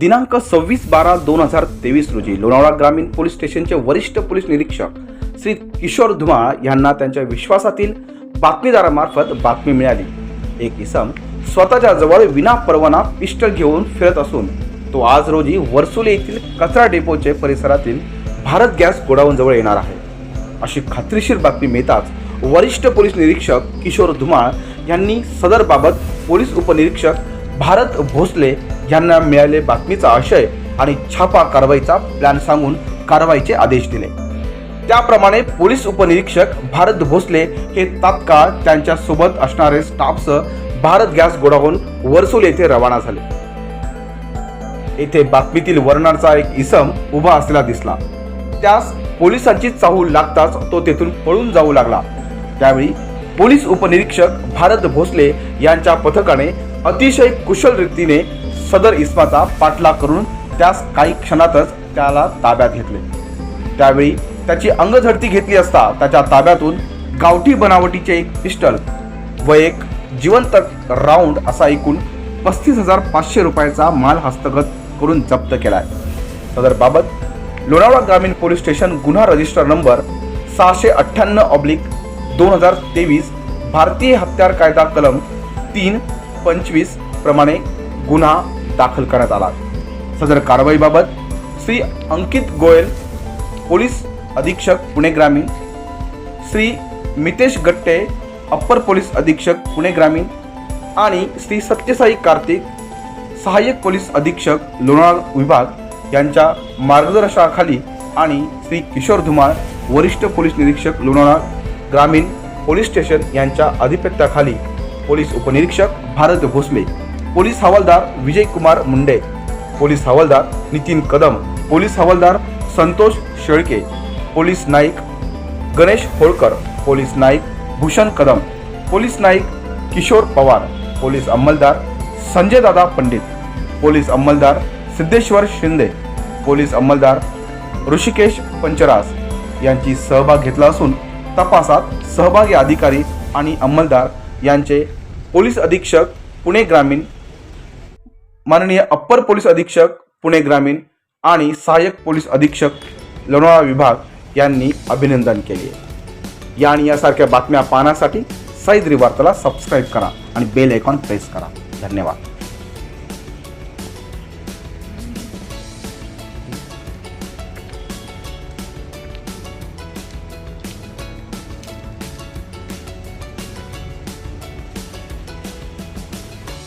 दिनांक सव्वीस बारा दोन हजार तेवीस रोजी लोणावळा ग्रामीण पोलीस स्टेशनचे वरिष्ठ पोलीस निरीक्षक श्री किशोर धुमाळ यांना त्यांच्या विश्वासातील बातमीदारामार्फत बातमी मिळाली. एक इसम स्वतःच्या जवळ विना परवाना पिस्टल घेऊन फिरत असून तो आज रोजी वर्सुले येथील कचरा डेपोचे परिसरातील भारत गॅस गोडाऊन जवळ येणार आहे. अशी खात्रीशीर बातमी मिळताच वरिष्ठ पोलीस निरीक्षक किशोर धुमाळ यांनी सदरबाबत पोलीस उपनिरीक्षक भारत भोसले यांना मिळाले बातमीचा आशय आणि छापा कारवाईचा प्लॅन सांगून कारवाईचे आदेश दिले. त्याप्रमाणे पोलीस उपनिरीक्षक भारत भोसले हे तात्काळ त्यांच्यासोबत असणारे स्टाफसह भारत गॅस गोडाऊन वर्सोल येथे रवाना झाले. येथे बातमीतील वर्णाचा एक इसम उभा असलेला दिसला. त्यास पोलिसांची चाहूल लागताच तो तेथून पळून जाऊ लागला. त्यावेळी पोलीस उपनिरीक्षक भारत भोसले यांच्या पथकाने अतिशय कुशल रीतीने सदर इस्माचा पाठलाग करून त्यास काही क्षणातच त्याला ताब्यात घेतले. त्यावेळी त्याची अंगझडती घेतली असता त्याच्या ताब्यातून गावठी बनावटीचे एक पिस्टल व एक जिवंत राऊंड असा एकूण पस्तीस हजार पाचशे रुपयाचा माल हस्तगत करून जप्त केला सदर बाबत लोणावळा ग्रामीण पोलीस स्टेशन गुन्हा रजिस्टर नंबर सहाशे अठ्ठ्याण्णव ऑब्लिक दोन हजार तेवीस भारतीय हत्यार कायदा कलम तीन पंचवीस प्रमाणे गुन्हा दाखल करण्यात आला. सदर कारवाईबाबत श्री अंकित गोयल पोलीस अधीक्षक पुणे ग्रामीण. श्री मितेश गट्टे अप्पर पोलीस अधीक्षक पुणे ग्रामीण. आणि श्री सत्यसाई कार्तिक सहाय्यक पोलीस अधीक्षक लोणावळा विभाग यांच्या मार्गदर्शनाखाली आणि श्री किशोर धुमाळ वरिष्ठ पोलीस निरीक्षक लोणावळा ग्रामीण पोलीस स्टेशन यांच्या अधिपत्याखाली पोलीस उपनिरीक्षक भारत भोसले पोलीस हवालदार विजयकुमार मुंडे पोलीस हवालदार नितीन कदम पोलीस हवालदार Santosh Shelke police Naik Ganesh Holkar police Naik Bhushan Kadam police Naik Kishore Pawar police अंमलदार संजय दादा पंडित पोलीस अंमलदार सिद्धेश्वर शिंदे पोलीस अंमलदार ऋषिकेश पंचरास यांची सहभाग घेतला असून तपासात सहभागी अधिकारी आणि अंमलदार यांचे पोलीस अधीक्षक पुणे ग्रामीण माननीय अप्पर पोलीस अधीक्षक पुणे ग्रामीण आणि सहाय्यक पोलीस अधीक्षक लोणावळा विभाग यांनी अभिनंदन केले. या आणि यासारख्या बातम्या पाहण्यासाठी सैद्री वार्ताला सबस्क्राईब करा आणि बेल आयकॉन प्रेस करा. धन्यवाद.